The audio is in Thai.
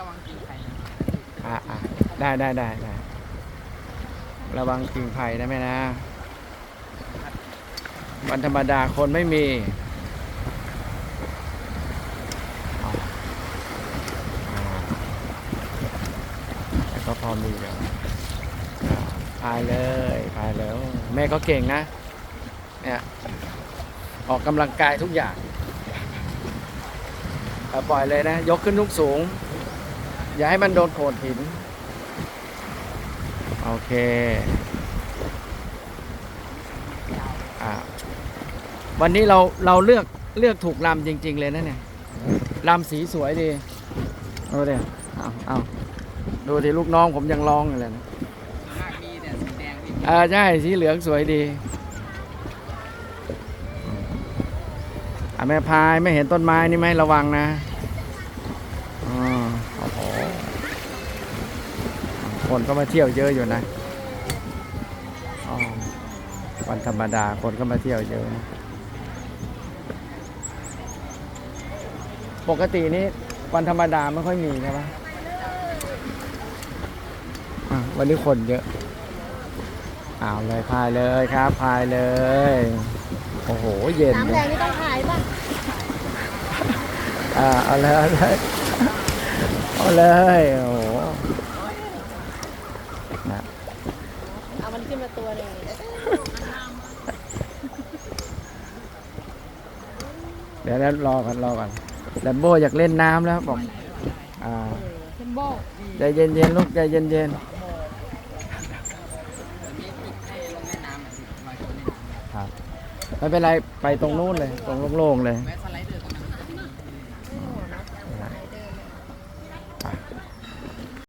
ระวังกินไข่นะอะอะได้ได้ได้ได้ระวังกิ่งไผ่นะแม่นะวันธรรมดาคนไม่มีแต่ก็พอมีอยู่พายเลยพายแล้ว แม่ก็เก่งนะเนี่ยออกกำลังกายทุกอย่าง ปล่อยเลยนะ ยกขึ้นทุกสูง อย่าให้มันโดนโขดหิน โอเคอ่าวันนี้เราเราเลือกเลือกถูกลำจริง ๆ เลยนะเนี่ยลำสีสวยดีดูดิเอาเอาดูที่ลูกน้องผมยังร้องอยู่เลยนะมากมีแต่สีแดงพี่อ่าใช่สีเหลืองสวยดี แม่พายไม่เห็นต้นไม้นี่ไหมระวังนะอ๋อโอ้โหคนก็มาเที่ยวเยอะอยู่นะวันธรรมดาคนก็มาเที่ยวเยอะนะปกตินี้วันธรรมดาไม่ค่อยมีใช่ปะอะวันนี้คนเยอะเอาเลยพายเลยครับพายเลย เย็นน้ำเลแดยงนี่ต้องขายป่ะ อ่าเอาเลยเอาเลยเอาเลยโอ้โหนะเอามันขึ้นมาตัวหนึ่งเดี๋ยวแล้วรอกันรอกันแลมโบอยากเล่นน้ำแล้วบอกอ่าเทมโบใจเย็นเย็นๆลูกใจเย็นเย็นมีติดให้ลงแม่น้ำอะพี่ลอยตัวเล่นๆครับ ไม่เป็นไรไปตรงนู้นเลย ตรงโล่งๆเลย